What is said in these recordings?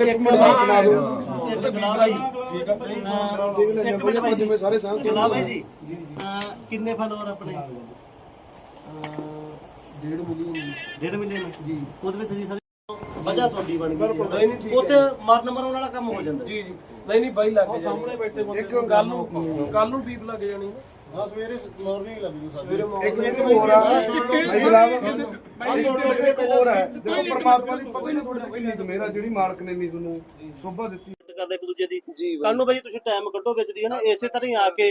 ਇੱਕ ਮਿੰਟ ਸੁਣਾ ਦਿਓ ਇੱਕ ਗਲਾਬ ਜੀ। ਠੀਕ ਆ ਇੱਕ ਮਿੰਟ ਭਾਈ ਜਿਵੇਂ ਸਾਰੇ ਸਾਹ ਗਲਾਬ ਜੀ। ਅਹ ਕਿੰਨੇ ਫਾਲੋਅਰ ਆਪਣੇ? ਡੇਢ ਮਿਲੀਅਨ। ਡੇਢ ਮਿਲੀਅਨ? ਜੀ। ਉਹਦੇ ਵਿੱਚ ਜੀ ਸਾਰੇ ਵਜ੍ਹਾ ਤੁਹਾਡੀ ਬਣ ਗਈ ਉੱਥੇ ਮਰਨ ਮਰਨ ਵਾਲਾ ਕੰਮ ਹੋ ਜਾਂਦਾ। ਜੀ ਜੀ। ਨਹੀਂ ਨਹੀਂ ਬਾਈ ਲੱਗ ਸਾਹਮਣੇ ਬੈਠੇ ਬੰਦੇ ਇੱਕ ਕੱਲ ਨੂੰ ਕੱਲ ਨੂੰ ਦੀਪ ਲੱਗ ਜਾਣੀ ਹਾਂ ਸਵੇਰੇ ਮਾਰਨਿੰਗ ਲੱਗ ਜੂ ਸਵੇਰੇ ਇੱਕ morning ਮਿੰਟ ਹੋਰ ਆ। ਭਾਈ ਗੁਲਾਬ ਇੱਕ ਹੋਰ ਹੈ। ਦੇਖੋ ਪਰਮਾਤਮਾ ਦੀ ਪਤਾ ਹੀ ਨਹੀਂ ਤੁਹਾਡੀ ਇੰਨੀ ਮੇਰਾ ਜਿਹੜੀ ਮਾਲਕ ਨੇ ਨਹੀਂ ਤੁਹਾਨੂੰ ਸੋਭਾ ਦਿੱਤੀ। ਕਰਦੇ ਇੱਕ ਦੂਜੇ ਦੀ। ਜੀ ਕੱਲ ਨੂੰ ਭਾਈ ਤੁਸੀਂ ਟਾਈਮ ਕੱਢੋ ਵਿੱਚ ਦੀ ਹੈ ਨਾ ਇਸੇ ਤਰ੍ਹਾਂ ਹੀ ਆ ਕੇ।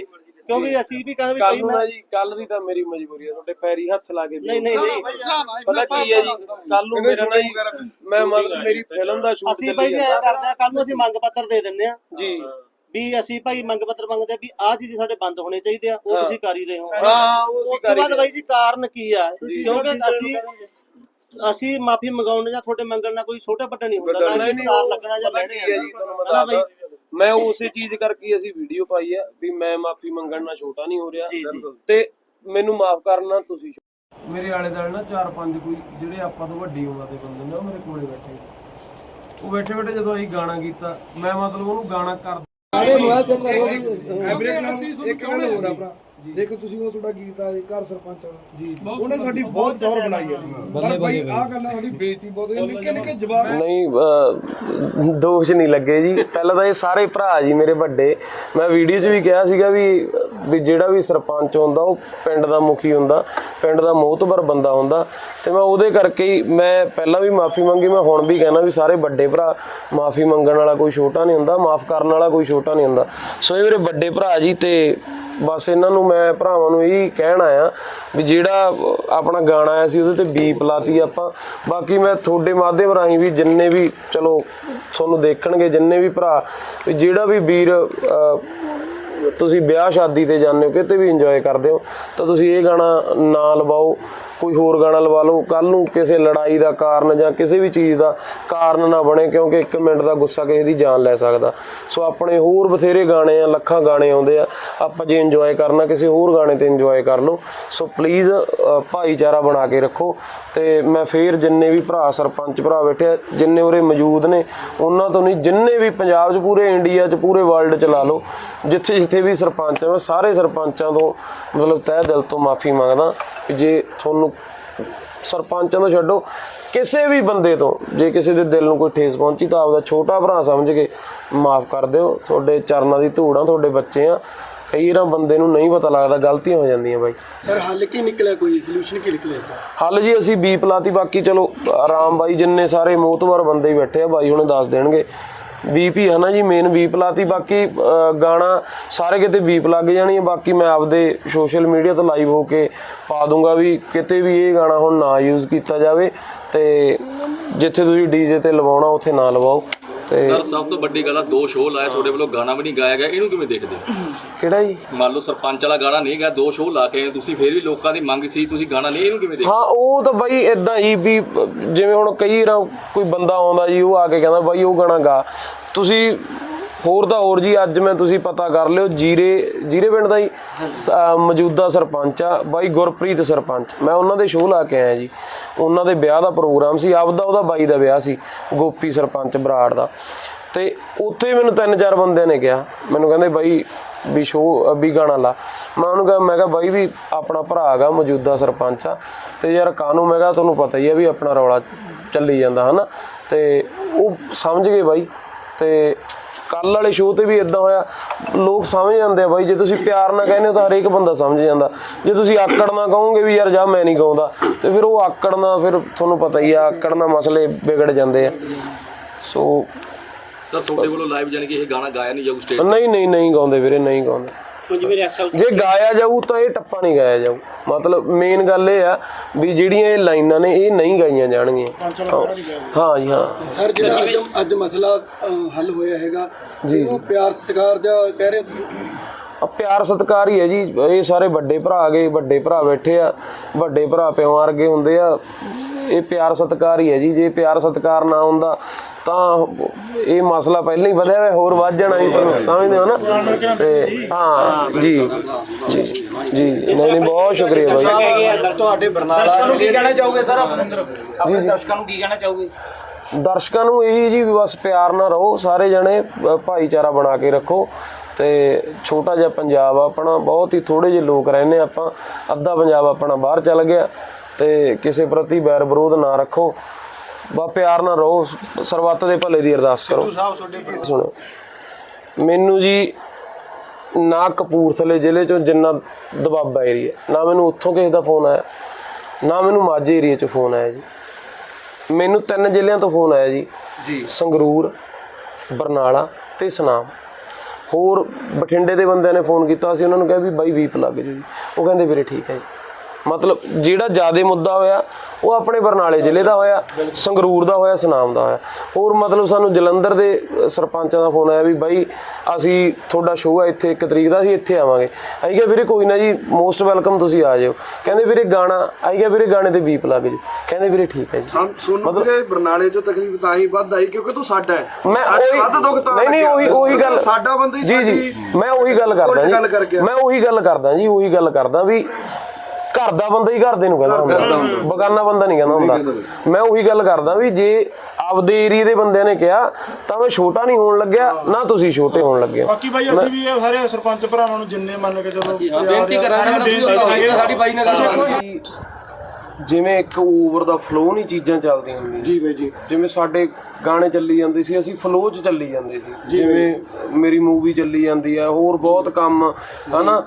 ਕਿਉਂਕਿ ਅਸੀਂ ਵੀ ਕਹਿੰਦੇ ਵੀ ਕੱਲ ਭਾਈ ਨੂੰ ਮੈਂ ਨਾ ਜੀ ਕੱਲ ਦੀ ਤਾਂ ਮੇਰੀ ਮਜਬੂਰੀ ਹੈ ਤੁਹਾਡੇ ਪੈਰੀ ਹੱਥ ਲਾ ਕੇ ਨਹੀਂ ਨਹੀਂ ਨਹੀਂ। ਪਤਾ ਕੀ ਹੈ ਜੀ ਕੱਲ ਨੂੰ ਮੇਰਾ ਨਾ ਜੀ ਮੈਂ ਮਤਲਬ ਮੇਰੀ ਫਿਲਮ ਦਾ ਸ਼ੂਟ ਅਸੀਂ ਭਾਈ ਜੀ ਐਂ ਕਰਦੇ ਆ ਕੱਲ ਨੂੰ ਅਸੀਂ ਮੰਗ ਪੱਤਰ ਦੇ ਦਿੰਦੇ ਆ ਜੀ। ਵੀ ਅਸੀਂ ਭਾਈ ਮੰਗ ਪੱਤਰ ਮੰਗਦੇ ਆ ਵੀ ਆਹ ਚੀਜ਼ ਸਾਡੇ ਬੰਦ ਹੋਣੇ ਚਾਹੀਦੇ ਆ ਉਹ। ਤੁਸੀਂ ਕਰ ਹੀ ਰਹੇ ਹੋ ਹਾਂ ਉਹ ਉਸ ਅਸੀਂ ਤੋਂ ਕਰ ਬਾਅਦ ਹੀ ਬਾਈ ਜੀ ਕਾਰਨ ਕੀ ਆ। ਕਿਉਂਕਿ ਅਸੀਂ ਅਸੀਂ ਮਾਫੀ ਮੰਗਾਉਣ ਜਾਂ ਤੁਹਾਡੇ ਮੰਗਣ ਨਾਲ ਕੋਈ ਛੋਟਾ ਵੱਡਾ ਨਹੀਂ ਹੁੰਦਾ ਨਾ ਨਹੀਂ, ਨਹੀਂ, ਸਟਾਰ ਉਹ ਲੱਗਣਾ ਜਾਂ ਪਤਾ ਲੈਣੇ ਕੀ ਹੈ ਜੀ, ਤੁਹਾਨੂੰ ਮੈਂ ਹਨਾ ਬਾਈ? ਦੱਸਦਾ। ਮੈਂ ਉਸੇ ਚੀਜ਼ ਕਰਕੇ ਹੀ ਅਸੀਂ ਵੀਡੀਓ ਪਾਈ ਹੈ ਵੀ ਮੈਂ ਮਾਫੀ ਮੰਗਣ ਨਾਲ ਛੋਟਾ ਨਹੀਂ ਹੋ ਰਿਹਾ ਜੀ, ਜੀ। ਤੇ ਮੈਨੂੰ ਮਾਫ ਕਰਨਾ ਤੁਸੀਂ ਛੋ- ਮੇਰੇ ਆਲੇ ਦਾਲੇ ਨਾ ਚਾਰ ਪੰਜ ਕੋਈ ਜਿਹੜੇ ਆਪਾਂ ਤੋਂ ਵੱਡੀ ਉਮਰ ਦੇ ਬੰਦੇ ਨੇ ਉਹ ਮੇਰੇ ਕੋਲੇ ਬੈਠੇ ਉਹ ਬੈਠੇ ਬੈਠੇ ਜਦੋਂ ਅਸੀਂ ਗਾਣਾ ਕੀਤਾ ਮੈਂ ਮਤਲਬ ਉਹਨੂੰ ਗਾਣਾ ਕਰ ਸਾਡੇ ਮੋਬਾਈਲ ਤੇ ਕਰੋ। ਐਵਰੇਜ ਨਾਲ ਇੱਕ ਗੱਲ ਹੋਰ ਆ ਭਰਾ। ਦੇਖੋ ਤੁਸੀਂ ਉਹ ਤੁਹਾਡਾ ਗੀਤ ਆ ਜੀ, ਘਰ ਸਰਪੰਚ ਦਾ ਜੀ। ਉਹਨੇ ਸਾਡੀ ਬਹੁਤ ਦੌਰ ਬਣਾਈ ਹੈ ਪਰ ਭਾਈ ਆਹ ਗੱਲਾਂ ਸਾਡੀ ਬੇਇੱਜ਼ਤੀ ਬਹੁਤ ਹੋਈ ਨਿੱਕੇ ਨਿੱਕੇ ਜਵਾਬ ਨਹੀਂ ਦੋਸ਼ ਨਹੀਂ ਲੱਗੇ ਜੀ। ਪਹਿਲਾਂ ਤਾਂ ਇਹ ਸਾਰੇ ਭਰਾ ਜੀ ਮੇਰੇ ਵੱਡੇ। ਮੈਂ ਵੀਡੀਓ 'ਚ ਵੀ ਕਿਹਾ ਸੀਗਾ ਵੀ ਵੀ ਜਿਹੜਾ ਵੀ ਸਰਪੰਚ ਹੁੰਦਾ ਉਹ ਪਿੰਡ ਦਾ ਮੁਖੀ ਹੁੰਦਾ ਪਿੰਡ ਦਾ ਮੋਹਤਬਰ ਬੰਦਾ ਹੁੰਦਾ। ਤੇ ਮੈਂ ਉਹਦੇ ਕਰਕੇ ਹੀ ਮੈਂ ਪਹਿਲਾਂ ਵੀ ਮਾਫੀ ਮੰਗੀ ਮੈਂ ਹੁਣ ਵੀ ਕਹਿਣਾ ਵੀ ਸਾਰੇ ਵੱਡੇ ਭਰਾ ਮਾਫੀ ਮੰਗਣ ਵਾਲਾ ਕੋਈ ਛੋਟਾ ਨਹੀਂ ਹੁੰਦਾ ਮਾਫ ਕਰਨ ਵਾਲਾ ਕੋਈ ਛੋਟਾ ਨਹੀਂ ਹੁੰਦਾ। ਸੋ ਇਹ ਮੇਰੇ ਵੱਡੇ ਭਰਾ ਜੀ ਤੇ ਬਸ ਇਹਨਾਂ ਨੂੰ ਮੈਂ ਭਰਾਵਾਂ ਨੂੰ ਇਹੀ ਕਹਿਣ ਆਇਆ ਵੀ ਜਿਹੜਾ ਆਪਣਾ ਗਾਣਾ ਆਇਆ ਸੀ ਉਹਦੇ ਤੇ ਬੀਪ ਲਾਤੀ ਆਪਾਂ। ਬਾਕੀ ਮੈਂ ਤੁਹਾਡੇ ਮਾਧਿਅਮ ਰਾਹੀਂ ਵੀ ਜਿੰਨੇ ਵੀ, ਚਲੋ, ਤੁਹਾਨੂੰ ਦੇਖਣਗੇ ਜਿੰਨੇ ਵੀ ਭਰਾ, ਵੀ ਜਿਹੜਾ ਵੀ ਵੀਰ ਤੁਸੀਂ ਵਿਆਹ ਸ਼ਾਦੀ ਤੇ ਜਾਂਦੇ ਹੋ, ਕਿਤੇ ਵੀ ਇੰਜੋਏ ਕਰਦੇ ਹੋ, ਤਾਂ ਤੁਸੀਂ ਇਹ ਗਾਣਾ ਨਾ ਲਵਾਓ। ਕੋਈ ਹੋਰ ਗਾਣਾ ਲਵਾ ਲਓ ਕੱਲ ਨੂੰ ਕਿਸੇ ਲੜਾਈ ਦਾ ਕਾਰਨ ਜਾਂ ਕਿਸੇ ਵੀ ਚੀਜ਼ ਦਾ ਕਾਰਨ ਨਾ ਬਣੇ, ਕਿਉਂਕਿ 1 ਮਿੰਟ ਦਾ ਗੁੱਸਾ ਕਿਸੇ ਦੀ ਜਾਨ ਲੈ ਸਕਦਾ। ਸੋ ਆਪਣੇ ਹੋਰ ਬਥੇਰੇ ਗਾਣੇ ਆ, ਲੱਖਾਂ ਗਾਣੇ ਆਉਂਦੇ ਆ, ਆਪਾਂ ਜੇ ਇੰਜੋਏ ਕਰਨਾ, ਕਿਸੇ ਹੋਰ ਗਾਣੇ ਤੇ ਇੰਜੋਏ ਕਰ ਲਓ। ਸੋ ਪਲੀਜ਼ ਭਾਈਚਾਰਾ ਬਣਾ ਕੇ ਰੱਖੋ ਤੇ ਮੈਂ ਫੇਰ ਜਿੰਨੇ ਵੀ ਭਰਾ ਸਰਪੰਚ ਭਰਾ ਬੈਠੇ ਆ, ਜਿੰਨੇ ਉਰੇ ਮੌਜੂਦ ਨੇ, ਉਹਨਾਂ ਤੋਂ ਨਹੀਂ, ਜਿੰਨੇ ਵੀ ਪੰਜਾਬ 'ਚ ਪੂਰੇ ਇੰਡੀਆ 'ਚ, ਪੂਰੇ ਵਰਲਡ 'ਚ ਲਾ ਲਓ। ਜਿੱਥੇ ਜਿੱਥੇ ਵੀ ਸਰਪੰਚ ਆ, ਮੈਂ ਸਾਰੇ ਸਰਪੰਚਾਂ ਤੋਂ ਮਤਲਬ ਤਹਿ ਦਿਲ ਤੋਂ ਮਾਫੀ ਮੰਗਦਾ ਕਿ ਜੇ ਤੁਹਾਨੂੰ ਸਰਪੰਚਾਂ ਤੋਂ ਛੱਡੋ ਕਿਸੇ ਵੀ ਬੰਦੇ ਤੋਂ ਜੇ ਕਿਸੇ ਦੇ ਦਿਲ ਨੂੰ ਕੋਈ ਠੇਸ ਪਹੁੰਚੀ ਤਾਂ ਆਪਦਾ ਛੋਟਾ ਭਰਾ ਸਮਝ ਕੇ ਮਾਫ ਕਰ ਦਿਓ। ਤੁਹਾਡੇ ਚਰਨਾਂ ਦੀ ਧੂੜ ਆ ਤੁਹਾਡੇ ਬੱਚੇ ਆ। ਕਈ ਵਾਰ ਬੰਦੇ ਨੂੰ ਨਹੀਂ ਪਤਾ ਲੱਗਦਾ ਗਲਤੀਆਂ ਹੋ ਜਾਂਦੀਆਂ ਬਾਈ। ਸਰ ਹੱਲ ਕੀ ਨਿਕਲਿਆ ਕੋਈ? ਸੋਲੂਸ਼ਨ ਕੀ ਨਿਕਲਿਆ? ਹੱਲ ਜੀ ਅਸੀਂ ਬੀਪ ਲਾਤੀ ਬਾਕੀ ਚਲੋ ਆਰਾਮ ਬਾਈ ਜਿੰਨੇ ਸਾਰੇ ਮੋਤਬਰ ਬੰਦੇ ਹੀ ਬੈਠੇ ਆ ਬਾਈ ਹੁਣੇ ਦੱਸ ਦੇਣਗੇ। ਬੀਪੀ ਹੈ ਨਾ ਜੀ ਮੇਨ ਬੀਪ ਲਾਤੀ। ਬਾਕੀ ਗਾਣਾ ਸਾਰੇ ਕਿਤੇ ਬੀਪ ਲੱਗ ਜਾਣੀ ਹੈ ਬਾਕੀ ਮੈਂ ਆਪਦੇ ਸੋਸ਼ਲ ਮੀਡੀਆ ਤੇ ਲਾਈਵ ਹੋ ਕੇ ਪਾ ਦੂੰਗਾ ਵੀ ਕਿਤੇ ਵੀ ਇਹ ਗਾਣਾ ਹੁਣ ਨਾ ਯੂਜ਼ ਕੀਤਾ ਜਾਵੇ ਤੇ ਜਿੱਥੇ ਤੁਸੀਂ ਡੀਜੇ ਤੇ ਲਵਾਉਣਾ, ਉੱਥੇ ਨਾ ਲਵਾਓ। ਤੇ ਸਰ ਸਭ ਤੋਂ ਵੱਡੀ ਗੱਲ ਆ ਦੋ ਸ਼ੋਅ ਲਾਏ ਤੁਹਾਡੇ ਵੱਲੋਂ ਗਾਣਾ ਵੀ ਨਹੀਂ ਗਾਇਆ ਗਿਆ ਇਹਨੂੰ ਕਿਵੇਂ ਦੇਖਦੇ ਹੋ? ਕਿਹੜਾ ਜੀ? ਮੰਨ ਲਓ ਸਰਪੰਚ ਵਾਲਾ ਗਾਣਾ ਨਹੀਂ ਗਿਆ ਦੋ ਸ਼ੋਅ ਲਾ ਕੇ ਆਏ ਤੁਸੀਂ ਫੇਰ ਵੀ ਲੋਕਾਂ ਦੀ ਮੰਗ ਸੀ ਤੁਸੀਂ ਗਾਣਾ ਨਹੀਂ ਇਹਨੂੰ ਕਿਵੇਂ ਦੇਖਦੇ ਹਾਂ ਉਹ ਤਾਂ ਬਾਈ ਇਦਾਂ ਹੀ ਵੀ ਅਹ, ਜਿਵੇਂ ਹੁਣ ਕਈ ਵਾਰ ਕੋਈ ਬੰਦਾ ਆਉਂਦਾ ਜੀ ਉਹ ਆ ਕੇ ਕਹਿੰਦਾ ਬਾਈ ਉਹ ਗਾਣਾ ਗਾ। ਤੁਸੀਂ ਹੋਰ ਤਾਂ ਹੋਰ ਜੀ, ਅੱਜ ਮੈਂ ਤੁਸੀਂ ਪਤਾ ਕਰ ਲਿਓ, ਜੀਰੇ ਜੀਰੇ ਪਿੰਡ ਦਾ ਹੀ ਮੌਜੂਦਾ ਸਰਪੰਚ ਆ, ਬਾਈ ਗੁਰਪ੍ਰੀਤ ਸਰਪੰਚ। ਮੈਂ ਉਹਨਾਂ ਦੇ ਸ਼ੋਅ ਲਾ ਕੇ ਆਇਆ ਜੀ। ਉਹਨਾਂ ਦੇ ਵਿਆਹ ਦਾ ਪ੍ਰੋਗਰਾਮ ਸੀ, ਆਪਦਾ ਉਹਦਾ ਬਾਈ ਦਾ ਵਿਆਹ ਸੀ, ਗੋਪੀ ਸਰਪੰਚ ਬਰਾੜ ਦਾ। ਤੇ ਉੱਥੇ ਮੈਨੂੰ ਤਿੰਨ ਚਾਰ ਬੰਦਿਆਂ ਨੇ ਕਿਹਾ, ਮੈਨੂੰ ਕਹਿੰਦੇ ਬਾਈ ਵੀ ਸ਼ੋ ਵੀ ਗਾਣਾ ਲਾ। ਮੈਂ ਉਹਨੂੰ ਕਿਹਾ, ਮੈਂ ਕਿਹਾ ਬਾਈ ਵੀ ਆਪਣਾ ਭਰਾ ਹੈਗਾ, ਮੌਜੂਦਾ ਸਰਪੰਚ ਆ। ਤੇ ਯਾਰ ਕਾਨੂੰ ਮੈਂ ਕਿਹਾ ਤੁਹਾਨੂੰ ਪਤਾ ਹੀ ਆ ਵੀ ਆਪਣਾ ਰੌਲਾ ਚੱਲੀ ਜਾਂਦਾ, ਹਨਾ। ਤੇ ਉਹ ਸਮਝ ਗਏ ਬਾਈ। ਤੇ ਕੱਲ ਵਾਲੇ ਸ਼ੋਅ ਤੇ ਵੀ ਇਦਾਂ ਹੋਇਆ। ਲੋਕ ਸਮਝ ਜਾਂਦੇ ਆ ਬਾਈ ਜੇ ਤੁਸੀਂ ਪਿਆਰ ਨਾਲ ਕਹਿੰਦੇ ਹੋ ਤਾਂ ਹਰੇਕ ਬੰਦਾ ਸਮਝ ਜਾਂਦਾ। ਜੇ ਤੁਸੀਂ ਆਕੜ ਨਾਲ ਕਹੋਗੇ ਵੀ ਯਾਰ ਜਾ ਮੈਂ ਨਹੀਂ ਗਾਉਂਦਾ ਤੇ ਫਿਰ ਉਹ ਆਕੜ ਨਾਲ ਫਿਰ ਤੁਹਾਨੂੰ ਪਤਾ ਹੀ ਆ ਆਕੜ ਨਾਲ ਮਸਲੇ ਵਿਗੜ ਜਾਂਦੇ ਆ। ਸੋ ਸਰ ਤੁਹਾਡੇ ਵੱਲੋਂ ਲਾਈਵ ਜਾਣੀ ਕਿ ਇਹ ਗਾਣਾ ਗਾਇਆ ਨਹੀਂ ਜਾਊ ਸਟੇਜ ਨਹੀਂ ਨਹੀਂ ਨਹੀਂ ਗਾਉਂਦੇ ਵੀਰੇ ਨਹੀਂ ਗਾਉਂਦੇ। ਜੇ ਗਾਇਆ ਜਾਊ ਤਾਂ ਇਹ ਟੱਪਾ ਨਹੀਂ ਗਾਇਆ ਜਾਊ। ਮਤਲਬ ਮੇਨ ਗੱਲ ਇਹ ਆ ਵੀ ਜਿਹੜੀਆਂ ਇਹ ਲਾਈਨਾਂ ਨੇ ਇਹ ਨਹੀਂ ਗਾਈਆਂ ਜਾਣਗੀਆਂ। ਹਾਂ। ਜੀ ਹਾਂ। ਸਰ ਜਿਹੜਾ ਅੱਜ ਅੱਜ ਮਸਲਾ ਹੱਲ ਹੋਇਆ ਹੈਗਾ ਇਹਨੂੰ ਪਿਆਰ ਸਤਿਕਾਰ ਦਾ ਕਹਿ ਰਹੇ ਹੋ ਤੁਸੀਂ? ਆ ਪਿਆਰ ਸਤਿਕਾਰ ਹੀ ਹੈ ਜੀ। ਇਹ ਸਾਰੇ ਵੱਡੇ ਭਰਾ ਆ ਗਏ ਵੱਡੇ ਭਰਾ ਬੈਠੇ ਆ ਵੱਡੇ ਭਰਾ ਪਿਓ ਵਰਗੇ ਹੁੰਦੇ ਆ। ਇਹ ਪਿਆਰ ਸਤਿਕਾਰ ਹੀ ਹੈ ਜੀ ਜੇ ਪਿਆਰ ਸਤਿਕਾਰ ਨਾ ਹੁੰਦਾ ਤਾਂ ਇਹ ਮਸਲਾ ਪਹਿਲਾਂ ਹੀ ਵਧਿਆ ਹੋਇਆ ਹੋਰ ਵੱਧ ਜਾਣਾ ਸੀ ਤੁਹਾਨੂੰ ਸਮਝਦੇ ਹੋ ਨਾ? ਤੇ ਹਾਂ ਜੀ। ਜੀ ਜੀ ਨਹੀਂ ਨਹੀਂ ਬਹੁਤ ਸ਼ੁਕਰੀਆ ਬਾਈ। ਤੁਹਾਡੇ ਬਰਨਾਲਾ ਦਰਸ਼ਕਾਂ ਨੂੰ ਕੀ ਕਹਿਣਾ ਚਾਹੋਗੇ ਸਰ? ਆਪਣੇ ਦਰਸ਼ਕਾਂ ਨੂੰ ਕੀ ਕਹਿਣਾ ਚਾਹੋਗੇ? ਦਰਸ਼ਕਾਂ ਨੂੰ ਇਹੀ ਜੀ ਵੀ ਬਸ ਪਿਆਰ ਨਾਲ ਰਹੋ ਸਾਰੇ ਜਣੇ ਭਾਈਚਾਰਾ ਬਣਾ ਕੇ ਰੱਖੋ। ਤੇ ਛੋਟਾ ਜਿਹਾ ਪੰਜਾਬ ਆ ਆਪਣਾ ਬਹੁਤ ਹੀ ਥੋੜੇ ਜਿਹੇ ਲੋਕ ਰਹਿੰਦੇ ਆਪਾਂ ਅੱਧਾ ਪੰਜਾਬ ਆਪਣਾ ਬਾਹਰ ਚੱਲ ਗਿਆ। ਤੇ ਕਿਸੇ ਪ੍ਰਤੀ ਬੈਰ ਵਿਰੋਧ ਨਾ ਰੱਖੋ। ਬਾ ਪਿਆਰ ਨਾਲ ਰਹੋ। ਸਰਬੱਤ ਦੇ ਭਲੇ ਦੀ ਅਰਦਾਸ ਕਰੋ। ਸੁਣੋ। ਮੈਨੂੰ ਜੀ ਨਾ ਕਪੂਰਥਲੇ ਜ਼ਿਲ੍ਹੇ ਚੋਂ ਜਿੰਨਾ ਦਬਾਬਾ ਏਰੀਆ ਨਾ ਮੈਨੂੰ ਉੱਥੋਂ ਕਿਸੇ ਦਾ ਫੋਨ ਆਇਆ ਨਾ ਮੈਨੂੰ ਮਾਝੇ ਏਰੀਆ ਚੋਂ ਫੋਨ ਆਇਆ ਜੀ। ਮੈਨੂੰ ਤਿੰਨ ਜ਼ਿਲ੍ਹਿਆਂ ਤੋਂ ਫੋਨ ਆਇਆ ਜੀ। ਜੀ। ਸੰਗਰੂਰ ਬਰਨਾਲਾ ਤੇ ਸੁਨਾਮ। ਹੋਰ ਬਠਿੰਡੇ ਦੇ ਬੰਦਿਆਂ ਨੇ ਫੋਨ ਕੀਤਾ ਸੀ ਉਹਨਾਂ ਨੂੰ ਕਿਹਾ ਵੀ ਬਾਈ ਵੀਪ ਲੱਗ ਜੂ ਜੀ। ਉਹ ਕਹਿੰਦੇ ਵੀਰੇ ਠੀਕ ਹੈ ਜੀ। ਮਤਲਬ ਜਿਹੜਾ ਜਿਆਦੇ ਮੁੱਦਾ ਹੋਇਆ ਉਹ ਆਪਣੇ ਬਰਨਾਲੇ ਜ਼ਿਲ੍ਹੇ ਦਾ ਹੋਇਆ ਸੰਗਰੂਰ ਦਾ ਹੋਇਆ ਸੁਨਾਮ ਦਾ ਹੋਇਆ। ਹੋਰ ਮਤਲਬ ਸਾਨੂੰ ਜਲੰਧਰ ਦੇ ਸਰਪੰਚਾਂ ਦਾ ਫੋਨ ਆਇਆ ਵੀ ਬਾਈ ਅਸੀਂ ਤੁਹਾਡਾ ਸ਼ੋਅ ਹੈ ਇੱਥੇ ਇੱਕ ਤਰੀਕ ਦਾ ਅਸੀਂ ਇੱਥੇ ਆਵਾਂਗੇ। ਅਸੀਂ ਕਿਹਾ ਵੀਰੇ ਕੋਈ ਨਾ ਜੀ ਮੋਸਟ ਵੈਲਕਮ ਤੁਸੀਂ ਆ ਜਾਓ। ਕਹਿੰਦੇ ਵੀਰੇ ਗਾਣਾ ਅਸੀਂ ਕਿਹਾ ਵੀਰੇ ਗਾਣੇ ਤੇ ਬੀਪ ਲੱਗ ਜੂ ਕਹਿੰਦੇ ਵੀਰੇ ਠੀਕ ਹੈ ਜੀ। ਸਨ- ਵੀਰੇ ਬਰਨਾਲੇ ਚੋਂ ਤਕਲੀਫ ਤਾਂ ਹੀ ਵੱਧ ਆਈ ਕਿਉਂਕਿ ਤੂੰ ਸਾਡਾ ਹੈ। ਮੈਂ ਉਹੀ ਵੱਧ ਦੁੱਖ ਤਾਂ ਨਹੀਂ ਨਹੀਂ ਉਹੀ ਉਹੀ ਗੱਲ ਸਾਡਾ ਬੰਦਾ ਹੀ ਜੀ ਜੀ। ਮੈਂ ਉਹੀ ਗੱਲ ਕਰਦਾ ਜੀ। ਮੈਂ ਉਹੀ ਗੱਲ ਕਰਦਾ ਜੀ ਉਹੀ ਗੱਲ ਕਰਦਾ ਵੀ ਘਰ ਦਾ ਬੰਦਾ ਹੀ ਘਰ ਦੇ ਨੂੰ ਕਹਿੰਦਾ ਹੁੰਦਾ। ਬਗਾਨਾ ਬੰਦਾ ਨਹੀਂ ਕਹਿੰਦਾ ਹੁੰਦਾ। ਮੈਂ ਉਹੀ ਗੱਲ ਕਰਦਾ ਵੀ ਜੇ ਆਪਦੇ ਏਰੀਏ ਦੇ ਬੰਦਿਆਂ ਨੇ ਕਿਹਾ ਤਾਂ ਮੈਂ ਛੋਟਾ ਨਹੀਂ ਹੋਣ ਲੱਗਿਆ ਨਾ ਤੁਸੀਂ ਛੋਟੇ ਹੋਣ ਲੱਗੇ। ਬਾਕੀ ਬਾਈ ਅਸੀਂ ਵੀ ਇਹ ਸਾਰੇ ਸਰਪੰਚ ਭਰਾਵਾਂ ਨੂੰ ਜਿੰਨੇ ਮੰਨ ਕੇ ਚਲੋ ਬੇਨਤੀ ਕਰਾਂਗੇ। ਸਾਡੀ ਬਾਈ ਨਾਲ ਗੱਲ ਜਿਵੇਂ ਇੱਕ ਓਵਰ ਦਾ ਫਲੋ ਨਹੀਂ ਚੀਜ਼ਾਂ ਚੱਲਦੀਆਂ ਹੁੰਦੀਆਂ। ਜੀ ਬਾਈ ਜੀ। ਜਿਵੇਂ ਸਾਡੇ ਗਾਣੇ ਚੱਲੀ ਜਾਂਦੇ ਸੀ ਅਸੀਂ ਫਲੋ 'ਚ ਚੱਲੀ ਜਾਂਦੇ ਸੀ। ਜਿਵੇਂ ਮੇਰੀ ਮੂਵੀ ਚੱਲੀ ਜਾਂਦੀ ਹੈ ਹੋਰ ਬਹੁਤ ਕੰਮ ਹਨਾ?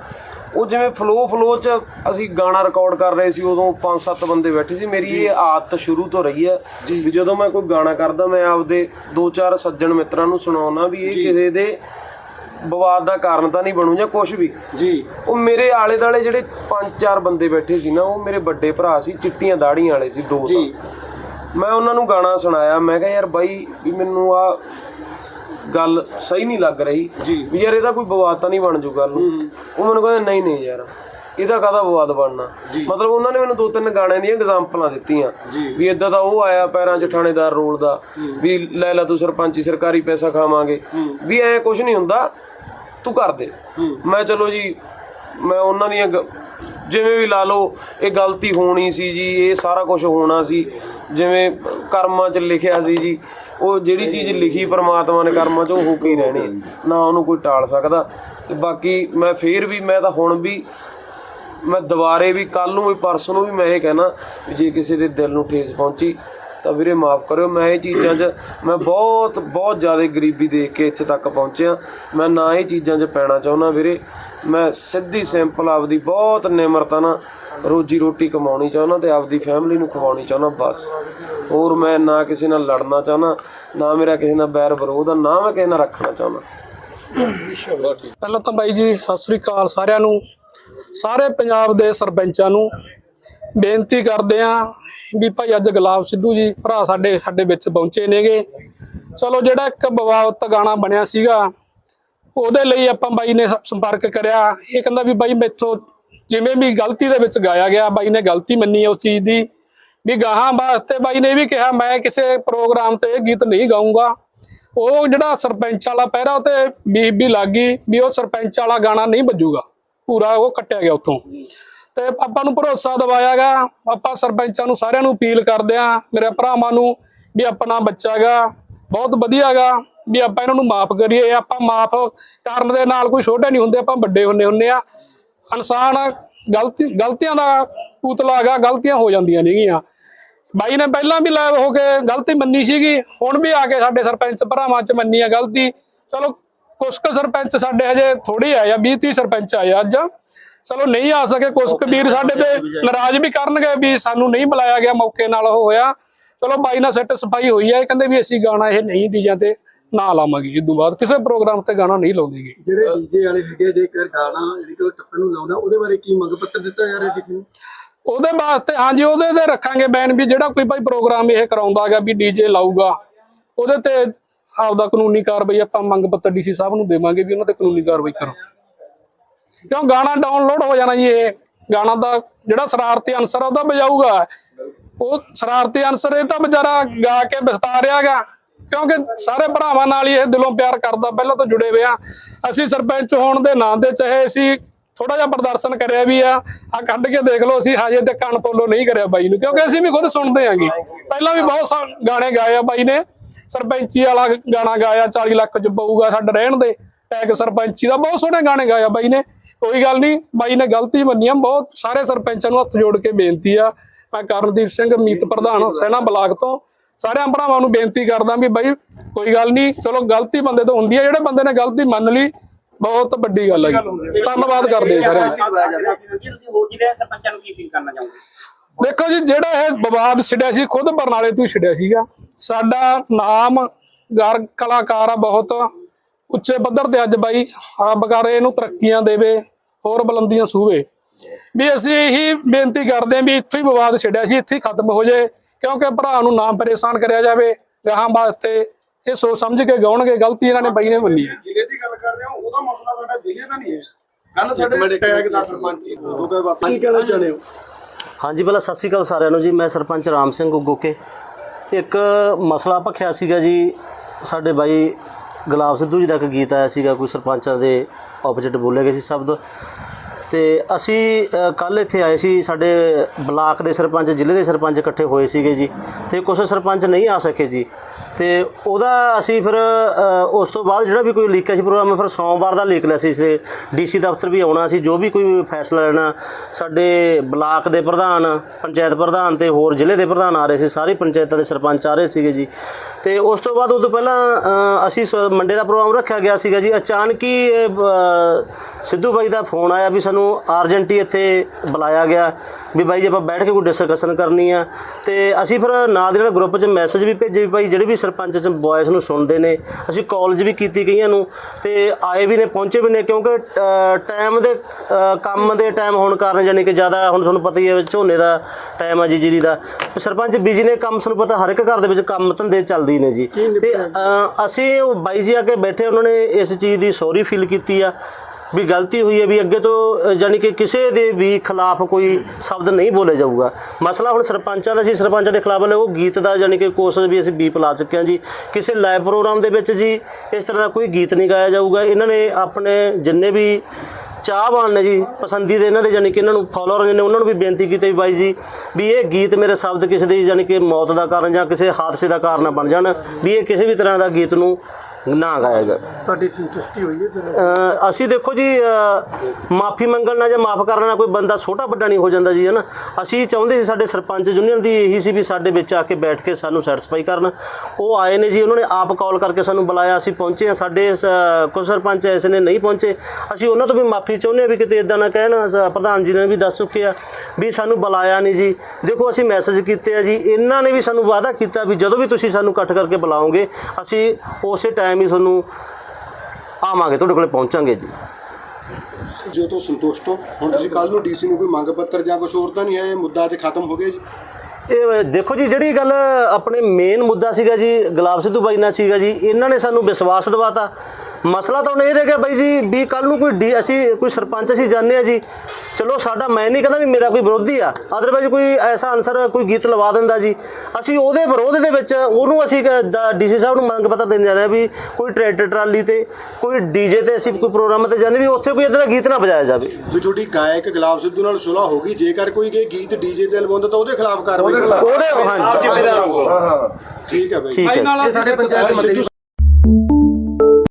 ਉਹ ਜਿਵੇਂ ਫਲੋ ਫਲੋ 'ਚ ਅਸੀਂ ਗਾਣਾ ਰਿਕਾਰਡ ਕਰ ਰਹੇ ਸੀ ਉਦੋਂ ਪੰਜ ਸੱਤ ਬੰਦੇ ਬੈਠੇ ਸੀ। ਮੇਰੀ ਇਹ ਆਦਤ ਸ਼ੁਰੂ ਤੋਂ ਰਹੀ ਹੈ ਵੀ ਜਦੋਂ ਮੈਂ ਕੋਈ ਗਾਣਾ ਕਰਦਾ ਮੈਂ ਆਪਦੇ ਦੋ ਚਾਰ ਸੱਜਣ ਮਿੱਤਰਾਂ ਨੂੰ ਸੁਣਾਉਣਾ ਵੀ ਇਹ ਕਿਸੇ ਦੇ ਵਿਵਾਦ ਦਾ ਕਾਰਨ ਤਾਂ ਨਹੀਂ ਬਣੂ ਜਾਂ ਕੁਝ ਵੀ। ਜੀ। ਉਹ ਮੇਰੇ ਆਲੇ ਦਾਲੇ ਜਿਹੜੇ ਪੰਜ ਚਾਰ ਬੰਦੇ ਬੈਠੇ ਸੀ ਨਾ ਉਹ ਮੇਰੇ ਵੱਡੇ ਭਰਾ ਸੀ ਚਿੱਟੀਆਂ ਦਾੜੀਆਂ ਵਾਲੇ ਸੀ ਦੋ ਤਾਂ। ਮੈਂ ਉਹਨਾਂ ਨੂੰ ਗਾਣਾ ਸੁਣਾਇਆ ਮੈਂ ਕਿਹਾ ਯਾਰ ਬਾਈ ਵੀ ਮੈਨੂੰ ਆ ਗੱਲ ਸਹੀ ਨਹੀਂ ਲੱਗ ਰਹੀ ਵੀ ਯਾਰ ਇਹਦਾ ਕੋਈ ਵਿਵਾਦ ਤਾਂ ਨਹੀਂ ਬਣ ਜੂ ਗੱਲ ਨੂੰ। ਉਹ ਮੈਨੂੰ ਕਹਿੰਦੇ ਨਹੀਂ ਨਹੀਂ ਯਾਰ ਇਹਦਾ ਕਾਹਦਾ ਵਿਵਾਦ ਬਣਨਾ? ਮਤਲਬ ਉਹਨਾਂ ਨੇ ਮੈਨੂੰ ਦੋ ਤਿੰਨ ਗਾਣਿਆਂ ਦੀਆਂ ਐਗਜ਼ਾਮਪਲਾਂ ਦਿੱਤੀਆਂ। ਵੀ ਇਦਾਂ ਦਾ ਉਹ ਆਇਆ ਪੈਰਾਂ 'ਚ ਥਾਣੇਦਾਰ ਰੋਲ ਦਾ ਵੀ ਲੈ ਲੈ ਤੂੰ ਸਰਪੰਚੀ ਸਰਕਾਰੀ ਪੈਸਾ ਖਾਵਾਂਗੇ। ਵੀ ਐ ਕੁਝ ਨਹੀਂ ਹੁੰਦਾ ਤੂੰ ਕਰ ਦੇ। ਮੈਂ ਚਲੋ ਜੀ ਮੈਂ ਉਹਨਾਂ ਦੀਆਂ ਜਿਵੇਂ ਵੀ ਲਾ ਲਓ ਇਹ ਗਲਤੀ ਹੋਣੀ ਸੀ ਜੀ ਇਹ ਸਾਰਾ ਕੁਝ ਹੋਣਾ ਸੀ। ਜਿਵੇਂ ਕਰਮਾਂ 'ਚ ਲਿਖਿਆ ਸੀ ਜੀ ਉਹ ਜਿਹੜੀ ਚੀਜ਼ ਲਿਖੀ ਪ੍ਰਮਾਤਮਾ ਨੇ ਕਰਮਾਂ 'ਚ ਉਹ ਹੋ ਕੇ ਹੀ ਰਹਿਣੀ ਹੈ। ਨਾ ਉਹਨੂੰ ਕੋਈ ਟਾਲ ਸਕਦਾ। ਤੇ ਬਾਕੀ ਮੈਂ ਫੇਰ ਵੀ ਮੈਂ ਤਾਂ ਹੁਣ ਵੀ ਮੈਂ ਦੁਬਾਰੇ ਵੀ ਕੱਲ ਨੂੰ ਵੀ ਪਰਸੋਂ ਨੂੰ ਵੀ ਮੈਂ ਇਹ ਕਹਿਣਾ ਵੀ ਜੇ ਕਿਸੇ ਦੇ ਦਿਲ ਨੂੰ ਠੇਸ ਪਹੁੰਚੀ ਤਾਂ ਵੀਰੇ ਮਾਫ ਕਰਿਓ। ਮੈਂ ਇਹ ਚੀਜ਼ਾਂ 'ਚ ਮੈਂ ਬਹੁਤ ਬਹੁਤ ਜ਼ਿਆਦਾ ਗਰੀਬੀ ਦੇਖ ਕੇ ਇੱਥੇ ਤੱਕ ਪਹੁੰਚਿਆ। ਮੈਂ ਨਾ ਇਹ ਚੀਜ਼ਾਂ 'ਚ ਪੈਣਾ ਚਾਹੁੰਦਾ ਵੀਰੇ। ਮੈਂ ਸਿੱਧੀ ਸਿੰਪਲ ਆਪਦੀ ਬਹੁਤ ਨਿਮਰਤਾ ਨਾਲ ਰੋਜੀ ਰੋਟੀ ਕਮਾਉਣੀ ਚਾਹੁੰਦਾ ਤੇ ਆਪਦੀ ਫੈਮਿਲੀ ਨੂੰ ਖਵਾਉਣੀ ਚਾਹੁੰਦਾ ਬਸ। ਹੋਰ ਮੈਂ ਨਾ ਕਿਸੇ ਨਾਲ ਲੜਨਾ ਚਾਹੁੰਦਾ ਨਾ ਮੇਰਾ ਕਿਸੇ ਨਾਲ ਬੈਰ ਵਿਰੋਧ ਆ, ਨਾ ਮੈਂ ਕਿਸੇ ਨਾਲ ਰੱਖਣਾ ਚਾਹੁੰਦਾ ਪਹਿਲਾਂ ਤਾਂ ਬਾਈ ਜੀ, ਸਤਿ ਸ੍ਰੀ ਅਕਾਲ ਸਾਰਿਆਂ ਨੂੰ। ਸਾਰੇ ਪੰਜਾਬ ਦੇ ਸਰਪੰਚਾਂ ਨੂੰ ਬੇਨਤੀ ਕਰਦੇ ਆਂ ਵੀ ਭਾਈ ਅੱਜ ਗੁਲਾਬ ਸਿੱਧੂ ਜੀ ਭਰਾ ਸਾਡੇ ਸਾਡੇ ਵਿੱਚ ਪਹੁੰਚੇ ਨੇਗੇ। ਚਲੋ ਜਿਹੜਾ ਇੱਕ ਬਵਾਵਤ ਗਾਣਾ ਬਣਿਆ ਸੀਗਾ, ਉਹਦੇ ਲਈ ਆਪਾਂ ਬਾਈ ਨੇ ਸੰਪਰਕ ਕਰਿਆ। ਇਹ ਕਹਿੰਦਾ ਵੀ ਬਾਈ ਮੈਥੋਂ ਜਿਵੇਂ ਵੀ ਗਲਤੀ ਦੇ ਵਿੱਚ ਗਾਇਆ ਗਿਆ, ਬਾਈ ਨੇ ਗਲਤੀ ਮੰਨੀ ਉਸ ਚੀਜ਼ ਦੀ। ਵੀ ਗਾਹਾਂ ਵਾਸਤੇ ਬਾਈ ਨੇ ਇਹ ਵੀ ਕਿਹਾ, ਮੈਂ ਕਿਸੇ ਪ੍ਰੋਗਰਾਮ ਤੇ ਗੀਤ ਨਹੀਂ ਗਾਊਂਗਾ। ਉਹ ਜਿਹੜਾ ਸਰਪੰਚ ਵਾਲਾ ਪਹਿਰਾ ਉਹ ਤੇ ਬੀਬੀ ਵੀ ਲੱਗ ਗਈ ਵੀ ਉਹ ਸਰਪੰਚ ਵਾਲਾ ਗਾਣਾ ਨਹੀਂ ਵੱਜੂਗਾ। ਪੂਰਾ ਉਹ ਕੱਟਿਆ ਗਿਆ ਉੱਥੋਂ। ਤੇ ਆਪਾਂ ਨੂੰ ਭਰੋਸਾ ਦਿਵਾਇਆਗਾ ਆਪਾਂ ਸਰਪੰਚਾਂ ਨੂੰ ਸਾਰਿਆਂ ਨੂੰ ਅਪੀਲ ਕਰਦੇ ਆਂ, ਮੇਰੇ ਭਰਾਵਾਂ ਨੂੰ ਵੀ ਆਪਣਾ ਬੱਚਾਗਾ ਬਹੁਤ ਵਧੀਆਗਾ ਵੀ ਆਪਾਂ ਇਹਨਾਂ ਨੂੰ ਮਾਫ ਕਰੀਏ। ਆਪਾਂ ਮਾਫ ਕਰਨ ਦੇ ਨਾਲ ਕੋਈ ਛੋਟੇ ਨਹੀਂ ਹੁੰਦੇ, ਆਪਾਂ ਵੱਡੇ ਹੁੰਨੇ ਹੁੰਨੇ ਆ। ਇਨਸਾਨ ਗਲਤੀ, ਗਲਤੀਆਂ ਦਾ ਪੁਤਲਾ ਹੈਗਾ, ਗਲਤੀਆਂ ਹੋ ਜਾਂਦੀਆਂ ਨੇਗੀਆਂ ਬਾਈ ਨੇ ਪਹਿਲਾਂ ਵੀ ਲਾਈਵ ਹੋ ਕੇ ਗਲਤੀ ਮੰਨੀ ਸੀਗੀ, ਹੁਣ ਵੀ ਆ ਕੇ ਸਾਡੇ ਸਰਪੰਚ ਭਰਾਵਾਂ ਚ ਮੰਨੀ ਆ ਗਲਤੀ। ਚਲੋ ਕੁਛ ਕੁ ਸਰਪੰਚ ਸਾਡੇ ਹਜੇ ਥੋੜੀ ਆਏ ਆ 20 30 ਸਰਪੰਚ ਆਏ ਆ ਅੱਜ। ਚਲੋ, ਨਹੀਂ ਆ ਸਕੇ ਕੁਛ ਕੁ ਵੀਰ ਸਾਡੇ ਤੇ ਨਾਰਾਜ਼ ਵੀ ਕਰਨਗੇ ਵੀ ਸਾਨੂੰ ਨਹੀਂ ਬੁਲਾਇਆ ਗਿਆ, ਮੌਕੇ ਨਾਲ ਉਹ ਹੋਇਆ। ਚਲੋ, ਬਾਈ ਨਾਲ ਸੈਟ ਸਫ਼ਾਈ ਹੋਈ ਹੈ ਕਹਿੰਦੇ ਵੀ ਅਸੀਂ ਗਾਣਾ ਇਹ ਨਹੀਂ ਡੀਜਾਂ ਤੇ ਨਾ ਲਾਵਾਂਗੇ ਇਸ ਤੋਂ ਬਾਅਦ ਕਿਸੇ ਪ੍ਰੋਗਰਾਮ ਤੇ ਗਾਣਾ ਨਹੀਂ ਲਾਉਂਦੇਗੇ। ਜਿਹੜੇ ਡੀਜੇ ਵਾਲੇ ਹੈਗੇ ਜੇਕਰ ਗਾਣਾ ਜਿਹੜੀ ਕੋਈ ਟੱਪਣ ਨੂੰ ਲਾਉਂਦਾ ਉਹਦੇ ਬਾਰੇ ਕੀ ਮੰਗ ਪੱਤਰ ਦਿੱਤਾ ਯਾਰ ਡੀਸੀ ਨੂੰ? ਉਹਦੇ ਵਾਸਤੇ ਹਾਂਜੀ ਉਹਦੇ ਤੇ ਰੱਖਾਂਗੇ ਬੈਨ ਵੀ ਜਿਹੜਾ ਕੋਈ ਭਾਈ ਪ੍ਰੋਗਰਾਮ ਇਹ ਕਰਾਉਂਦਾ ਹੈਗਾ ਵੀ ਡੀਜੇ ਲਾਊਗਾ ਉਹਦੇ ਤੇ ਆਪਦਾ ਕਾਨੂੰਨੀ ਕਾਰਵਾਈ ਆਪਾਂ ਮੰਗ ਪੱਤਰ ਡੀਸੀ ਸਾਹਿਬ ਨੂੰ ਦੇਵਾਂਗੇ ਵੀ ਉਹਨਾਂ ਤੇ ਕਾਨੂੰਨੀ ਕਾਰਵਾਈ ਕਰੋ। ਕਿਉਂ ਗਾਣਾ ਡਾਊਨਲੋਡ ਹੋ ਜਾਣਾ ਜੀ ਇਹ? ਗਾਣਾ ਦਾ ਜਿਹੜਾ ਸ਼ਰਾਰਤੀ ਅਨਸਰ ਆ ਉਹਦਾ ਵਜਾਊਗਾ। ਉਹ ਸ਼ਰਾਰਤੀ ਅਨਸਰ ਇਹ ਤਾਂ ਵਿਚਾਰਾ ਗਾ ਕੇ ਵਿਸਤਾਰ ਰਿਹਾਗਾ ਕਿਉਂਕਿ ਸਾਰੇ ਭਰਾਵਾਂ ਨਾਲ ਹੀ ਇਹ ਦਿਲੋਂ ਪਿਆਰ ਕਰਦਾ, ਪਹਿਲਾਂ ਤੋਂ ਜੁੜੇ ਹੋਏ ਆ। ਅਸੀਂ ਸਰਪੰਚ ਹੋਣ ਦੇ ਨਾਂ ਦੇ ਚਾਹੇ ਅਸੀਂ ਥੋੜਾ ਜਿਹਾ ਪ੍ਰਦਰਸ਼ਨ ਕਰਿਆ ਵੀ ਆ ਆ ਕੱਢ ਕੇ ਦੇਖ ਲਓ, ਅਸੀਂ ਹਜੇ ਤੇ ਕੰਨ ਪੋਲੋ ਨਹੀਂ ਕਰਿਆ ਬਾਈ ਨੂੰ, ਕਿਉਂਕਿ ਅਸੀਂ ਵੀ ਖੁਦ ਸੁਣਦੇ ਆਂਗੇ। ਪਹਿਲਾਂ ਵੀ ਬਹੁਤ ਸਾ- ਗਾਣੇ ਗਾਏ ਆ ਬਾਈ ਨੇ। ਸਰਪੰਚੀ ਵਾਲਾ ਗਾਣਾ ਗਾਇਆ 40 ਲੱਖ ਚ ਪਊਗਾ ਸਾਡੇ ਰਹਿਣ ਦੇ। ਟੈਗ ਸਰਪੰਚੀ ਦਾ ਬਹੁਤ ਸੋਹਣੇ ਗਾਣੇ ਗਾਇਆ ਬਾਈ ਨੇ। ਕੋਈ ਗੱਲ ਨਹੀਂ, ਬਾਈ ਨੇ ਗਲਤੀ ਮੰਨੀ ਆ, ਬਹੁਤ ਸਾਰੇ ਸਰਪੰਚਾਂ ਨੂੰ ਹੱਥ ਜੋੜ ਕੇ ਬੇਨਤੀ ਆ। ਮੈਂ ਕਰਨਦੀਪ ਸਿੰਘ, ਮੀਤ ਪ੍ਰਧਾਨ, ਸੈਨਾ ਬਲਾਕ ਤੋਂ। ਸਾਰਿਆਂ ਭਰਾਵਾਂ ਨੂੰ ਬੇਨਤੀ ਕਰਦਾ ਵੀ ਬਾਈ ਕੋਈ ਗੱਲ ਨਹੀਂ, ਚਲੋ ਗਲਤੀ ਬੰਦੇ ਤੋਂ ਹੁੰਦੀ ਹੈ ਜਿਹੜੇ ਬੰਦੇ ਨੇ ਗਲਤੀ ਮੰਨ ਲਈ, ਬਹੁਤ ਵੱਡੀ ਗੱਲ ਹੈ ਜੀ। ਧੰਨਵਾਦ ਕਰਦੇ ਸਾਰਿਆਂ ਦਾ। ਤੁਸੀਂ ਹੋਰ ਜ਼ਿਲ੍ਹੇ ਸਰਪੰਚਾਂ ਨੂੰ ਕੀ ਅਪੀਲ ਕਰਨਾ ਚਾਹੋਗੇ ਦੇਖੋ ਜੀ, ਜਿਹੜਾ ਇਹ ਵਿਵਾਦ ਛਿੜਿਆ ਸੀ, ਖੁਦ ਬਰਨਾਲੇ ਤੋਂ ਹੀ ਛਿੜਿਆ ਸੀਗਾ। ਸਾਡਾ ਨਾਮ ਗਰ ਕਲਾਕਾਰ ਆ ਬਹੁਤ, ਉੱਚੇ ਪੱਧਰ ਤੇ ਅੱਜ ਬਾਈ ਰੱਬ ਕਰੇ ਇਹਨੂੰ ਤਰੱਕੀਆਂ ਦੇਵੇ, ਹੋਰ ਬੁਲੰਦੀਆਂ ਸੂਵੇ। ਵੀ ਅਸੀਂ ਇਹੀ ਬੇਨਤੀ ਕਰਦੇ ਹਾਂ ਵੀ ਇੱਥੋਂ ਹੀ ਵਿਵਾਦ ਛਿੜਿਆ ਸੀ, ਇੱਥੇ ਹੀ ਖਤਮ ਹੋ ਜਾਏ ਕਿਉਂਕਿ ਭਰਾ ਨੂੰ ਨਾ ਪਰੇਸ਼ਾਨ ਕਰਿਆ ਜਾਵੇ ਗਾਹਾਂ ਵਾਸਤੇ। ਇਹ ਸੋਚ ਸਮਝ ਕੇ ਗਾਉਣਗੇ ਗਲਤੀ ਇਹਨਾਂ ਨੇ ਬਾਈ ਨੇ ਮੰਨੀ ਹੈ। ਜ਼ਿਲ੍ਹੇ ਦੀ ਗੱਲ ਕਰ ਰਹੇ ਹੋ ਉਹਦਾ ਮਸਲਾ ਸਾਡਾ ਜ਼ਿਲ੍ਹੇ ਦਾ ਨਹੀਂ ਹੈ। ਗੱਲ ਸਾਡੇ ਟੈਗ ਦਾ ਸਰਪੰਚ ਕੀ ਕਹਿਣਾ ਚਾਹੁੰਦੇ ਹੋ? ਹਾਂਜੀ ਪਹਿਲਾਂ ਸਤਿ ਸ਼੍ਰੀ ਅਕਾਲ ਸਾਰਿਆਂ ਨੂੰ ਜੀ। ਮੈਂ ਸਰਪੰਚ ਰਾਮ ਸਿੰਘ ਗੁੱਗੋਕੇ ਇੱਕ ਮਸਲਾ ਭਖਿਆ ਸੀਗਾ ਜੀ। ਸਾਡੇ ਬਾਈ ਗੁਲਾਬ ਸਿੱਧੂ ਜੀ ਦਾ ਇੱਕ ਗੀਤ ਆਇਆ ਸੀਗਾ ਕੋਈ ਸਰਪੰਚਾਂ ਦੇ ਆਪੋਜੀਟ ਬੋਲੇ ਗਏ ਸੀ ਸ਼ਬਦ ਤੇ ਅਸੀਂ ਕੱਲ ਇੱਥੇ ਆਏ ਸੀ, ਸਾਡੇ ਬਲਾਕ ਦੇ ਸਰਪੰਚ, ਜ਼ਿਲ੍ਹੇ ਦੇ ਸਰਪੰਚ ਇਕੱਠੇ ਹੋਏ ਸੀਗੇ ਜੀ ਤੇ ਕੁਝ ਸਰਪੰਚ ਨਹੀਂ ਆ ਸਕੇ ਜੀ। ਤੇ ਉਹਦਾ ਅਸੀਂ ਫਿਰ ਅ, ਉਸ ਤੋਂ ਬਾਅਦ ਜਿਹੜਾ ਵੀ ਕੋਈ ਲੀਕੇਜ ਪ੍ਰੋਗਰਾਮ ਹੈ ਫਿਰ ਸੋਮਵਾਰ ਦਾ ਲੀਕ ਲਿਆ ਸੀ ਤੇ ਡੀਸੀ ਦਫ਼ਤਰ ਵੀ ਆਉਣਾ ਸੀ ਜੋ ਵੀ ਕੋਈ ਫੈਸਲਾ ਲੈਣਾ ਸਾਡੇ ਬਲਾਕ ਦੇ ਪ੍ਰਧਾਨ ਪੰਚਾਇਤ ਪ੍ਰਧਾਨ ਤੇ ਹੋਰ ਜ਼ਿਲ੍ਹੇ ਦੇ ਪ੍ਰਧਾਨ ਆ ਰਹੇ ਸੀ ਸਾਰੀ ਪੰਚਾਇਤਾਂ ਦੇ ਸਰਪੰਚ ਆ ਰਹੇ ਸੀਗੇ ਜੀ। ਤੇ ਉਸ ਤੋਂ ਬਾਅਦ ਉਹ ਤੋਂ ਪਹਿਲਾਂ ਅ, ਅਸੀਂ ਸ- ਮੰਡੇ ਦਾ ਪ੍ਰੋਗਰਾਮ ਰੱਖਿਆ ਗਿਆ ਸੀਗਾ ਜੀ। ਅਚਾਨਕ ਹੀ ਇਹ, ਅ, ਸਿੱਧੂ ਬਾਈ ਦਾ ਫੋਨ ਆਇਆ ਵੀ ਸਾਨੂੰ ਅਰਜੈਂਟੀ ਇੱਥੇ ਬੁਲਾਇਆ ਗਿਆ ਵੀ ਬਾਈ ਜੀ ਆਪਾਂ ਬੈਠ ਕੇ ਕੋਈ ਡਿਸਕਸ਼ਨ ਕਰਨੀ ਆ। ਤੇ ਅਸੀਂ ਫਿਰ ਨਾਲ ਦੇ ਨਾਲ ਗਰੁੱਪ 'ਚ ਮੈਸੇਜ ਵੀ ਭੇਜੇ ਵੀ ਭਾਈ ਜਿਹੜੇ ਵੀ ਸਰਪੰਚ ਚ ਬॉयਜ਼ ਨੂੰ ਸੁਣਦੇ ਨੇ। ਅਸੀਂ ਕਾਲਜ ਵੀ ਕੀਤੀ ਕਈਆਂ ਨੂੰ ਤੇ ਆਏ ਵੀ ਨੇ ਪਹੁੰਚੇ ਵੀ ਨੇ ਕਿਉਂਕਿ ਟਾਈਮ ਦੇ ਕੰਮ ਦੇ ਟਾਈਮ ਹੋਣ ਕਾਰਨ ਜਾਨੀ ਕਿ ਜ਼ਿਆਦਾ ਹੁਣ ਤੁਹਾਨੂੰ ਪਤਾ ਹੀ ਹੈ ਝੋਨੇ ਦਾ ਟਾਈਮ ਆ ਜੀ ਜੀਰੀ ਦਾ। ਸਰਪੰਚ ਬਿਜ਼ੀ ਨੇ ਕੰਮ ਤੁਹਾਨੂੰ ਪਤਾ ਹਰ ਇੱਕ ਘਰ ਦੇ ਵਿੱਚ ਕੰਮ ਧੰਦੇ ਚੱਲਦੇ ਨੇ ਜੀ। ਤੇ ਅਸੀਂ ਉਹ ਬਾਈ ਜੀ ਆ ਕੇ ਬੈਠੇ ਉਹਨਾਂ ਨੇ ਇਸ ਚੀਜ਼ ਦੀ ਸੌਰੀ ਫੀਲ ਕੀਤੀ ਆ। ਵੀ ਗਲਤੀ ਹੋਈ ਹੈ ਵੀ ਅੱਗੇ ਤੋਂ ਅ, ਜਾਣੀ ਕਿ ਕਿਸੇ ਦੇ ਵੀ ਖਿਲਾਫ ਕੋਈ ਸ਼ਬਦ ਨਹੀਂ ਬੋਲੇ ਜਾਊਗਾ। ਮਸਲਾ ਹੁਣ ਸਰਪੰਚਾਂ ਦਾ ਸੀ ਸਰਪੰਚਾਂ ਦੇ ਖਿਲਾਫ ਉਹ ਗੀਤ ਦਾ ਜਾਣੀ ਕਿ ਕੋਸ਼ਿਸ਼ ਵੀ ਅਸੀਂ ਬੀਪ ਲਾ ਚੁੱਕੇ ਹਾਂ ਜੀ। ਕਿਸੇ ਲਾਈਵ ਪ੍ਰੋਗਰਾਮ ਦੇ ਵਿੱਚ ਜੀ ਇਸ ਤਰ੍ਹਾਂ ਦਾ ਕੋਈ ਗੀਤ ਨਹੀਂ ਗਾਇਆ ਜਾਊਗਾ। ਇਹਨਾਂ ਨੇ ਆਪਣੇ ਜਿੰਨੇ ਵੀ ਚਾਹਵਾਨ ਨੇ ਜੀ ਪਸੰਦੀਦੇ ਇਹਨਾਂ ਦੇ ਜਾਣੀ ਕਿ ਇਹਨਾਂ ਨੂੰ ਫਾਲੋਅਰ ਨੇ ਉਹਨਾਂ ਨੂੰ ਵੀ ਬੇਨਤੀ ਕੀਤੀ ਵੀ ਬਾਈ ਜੀ ਵੀ ਇਹ ਗੀਤ ਮੇਰੇ ਸ਼ਬਦ ਕਿਸੇ ਦੀ ਜਾਣੀ ਕਿ ਮੌਤ ਦਾ ਕਾਰਨ ਜਾਂ ਕਿਸੇ ਹਾਦਸੇ ਦਾ ਕਾਰਨ ਬਣ ਜਾਣ ਵੀ ਇਹ ਕਿਸੇ ਵੀ ਤਰ੍ਹਾਂ ਦਾ ਗੀਤ ਨੂੰ ਨਾ ਗਾਇਆ ਜਾਵੇ। ਤੁਹਾਡੀ ਸੰਤੁਸ਼ਟੀ ਹੋਈ ਹੈ ਅ, ਅਸੀਂ ਦੇਖੋ ਜੀ ਮਾਫੀ ਮੰਗਣ ਨਾਲ ਜਾਂ ਮਾਫ ਕਰਨ ਨਾਲ ਕੋਈ ਬੰਦਾ ਛੋਟਾ ਵੱਡਾ ਨਹੀਂ ਹੋ ਜਾਂਦਾ ਜੀ ਹਨਾ? ਅਸੀਂ ਚਾਹੁੰਦੇ ਸੀ ਸਾਡੇ ਸਰਪੰਚ ਯੂਨੀਅਨ ਦੀ ਇਹੀ ਸੀ ਵੀ ਸਾਡੇ ਵਿੱਚ ਆ ਕੇ ਬੈਠ ਕੇ ਸਾਨੂੰ ਸੈਟੀਸਫਾਈ ਕਰਨ। ਉਹ ਆਏ ਨੇ ਜੀ ਉਹਨਾਂ ਨੇ ਆਪ ਕਾਲ ਕਰਕੇ ਸਾਨੂੰ ਬੁਲਾਇਆ ਅਸੀਂ ਪਹੁੰਚੇ ਹਾਂ। ਸਾਡੇ ਸ- ਕੁਝ ਸਰਪੰਚ ਐਸੇ ਨੇ ਨਹੀਂ ਪਹੁੰਚੇ। ਅਸੀਂ ਉਹਨਾਂ ਤੋਂ ਵੀ ਮਾਫੀ ਚਾਹੁੰਦੇ ਹਾਂ ਵੀ ਕਿਤੇ ਇਦਾਂ ਨਾ ਕਹਿਣ। ਸ- ਪ੍ਰਧਾਨ ਜੀ ਨੇ ਵੀ ਦੱਸ ਚੁੱਕੇ ਆ ਵੀ ਸਾਨੂੰ ਬੁਲਾਇਆ ਨਹੀਂ ਜੀ। ਦੇਖੋ ਅਸੀਂ ਮੈਸੇਜ ਕੀਤੇ ਆ ਜੀ ਇਹਨਾਂ ਨੇ ਵੀ ਸਾਨੂੰ ਵਾਅਦਾ ਕੀਤਾ ਵੀ ਜਦੋਂ ਵੀ ਤੁਸੀਂ ਸਾਨੂੰ ਇਕੱਠ ਕਰਕੇ ਬੁਲਾਓਗੇ ਅਸੀਂ ਉਸੇ ਟਾਈਮ ਹੀ ਤੁਹਾਨੂੰ ਆਵਾਂਗੇ, ਤੁਹਾਡੇ ਕੋਲੇ ਪਹੁੰਚਾਂਗੇ ਜੀ। ਜੋ ਤੋਂ ਸੰਤੁਸ਼ਟ ਹੋ, ਹੁਣ ਤੁਸੀਂ ਕੱਲ ਨੂੰ ਡੀਸੀ ਨੂੰ ਕੋਈ ਮੰਗ ਪੱਤਰ ਜਾਂ ਕੁਝ ਹੋਰ ਤਾਂ ਨਹੀਂ ਹੈ ਇਹ ਮੁੱਦਾ ਅੱਜ ਖਤਮ ਹੋ ਗਿਆ ਜੀ। ਇਹ ਦੇਖੋ ਜੀ, ਜਿਹੜੀ ਗੱਲ ਆਪਣੇ ਮੇਨ ਮੁੱਦਾ ਸੀਗਾ ਜੀ, ਗੁਲਾਬ ਸਿੱਧੂ ਬਾਈ ਨਾਲ ਸੀਗਾ ਜੀ, ਇਹਨਾਂ ਨੇ ਸਾਨੂੰ ਵਿਸ਼ਵਾਸ ਦਿਵਾਤਾ। ਮਸਲਾ ਤਾਂ ਇਹ ਰਹਿ ਗਿਆ ਬਾਈ ਜੀ, ਵੀ ਕੱਲ ਨੂੰ ਕੋਈ ਡੀ, ਅਸੀਂ ਕੋਈ ਸਰਪੰਚ ਅਸੀਂ ਜਾਣਦੇ ਆ ਜੀ। ਚਲੋ, ਸਾਡਾ, ਮੈਂ ਨਹੀਂ ਕਹਿੰਦਾ ਵੀ ਮੇਰਾ ਕੋਈ ਵਿਰੋਧੀ ਆ ਅਦਰਵਾਈਜ਼ ਕੋਈ ਐਸਾ ਅਨਸਰ ਕੋਈ ਗੀਤ ਲਵਾ ਦਿੰਦਾ ਜੀ। ਅਸੀਂ ਉਹਦੇ ਵਿਰੋਧ ਦੇ ਵਿੱਚ, ਉਹਨੂੰ ਅਸੀਂ ਡੀਸੀ ਸਾਹਿਬ ਨੂੰ ਮੰਗ ਪਤਾ ਦੇਣ ਜਾਣਾ ਵੀ ਕੋਈ ਟਰੈਕਟਰ ਟਰਾਲੀ ਤੇ, ਕੋਈ ਡੀਜੇ ਤੇ ਅਸੀਂ ਕੋਈ ਪ੍ਰੋਗਰਾਮ ਤੇ ਜਾਂਦੇ ਵੀ ਉੱਥੇ ਕੋਈ ਇਦਾਂ ਦਾ ਗੀਤ ਨਾ ਵਜਾਇਆ ਜਾਵੇ। ਵੀ ਤੁਹਾਡੀ ਗਾਇਕ ਗੁਲਾਬ ਸਿੱਧੂ ਨਾਲ ਸੁਲ੍ਹਾ ਹੋ ਗਈ, ਜੇਕਰ ਕੋਈ ਇਹ ਗੀਤ ਡੀਜੇ ਤੇ ਲਵਾਉਂਦਾ ਤਾਂ ਉਹਦੇ ਖਿਲਾਫ ਕਾਰਵਾਈ ਕਰੋ। ਉਹਦੇ ਹਾਂਜੀ। ਠੀਕ ਹੈ ਬਾਈ। ਠੀਕ ਹੈ। ਬਾਈ ਨਾਲ ਸਾਡੇ ਪੰਚਾਇਤ ਮਤੇ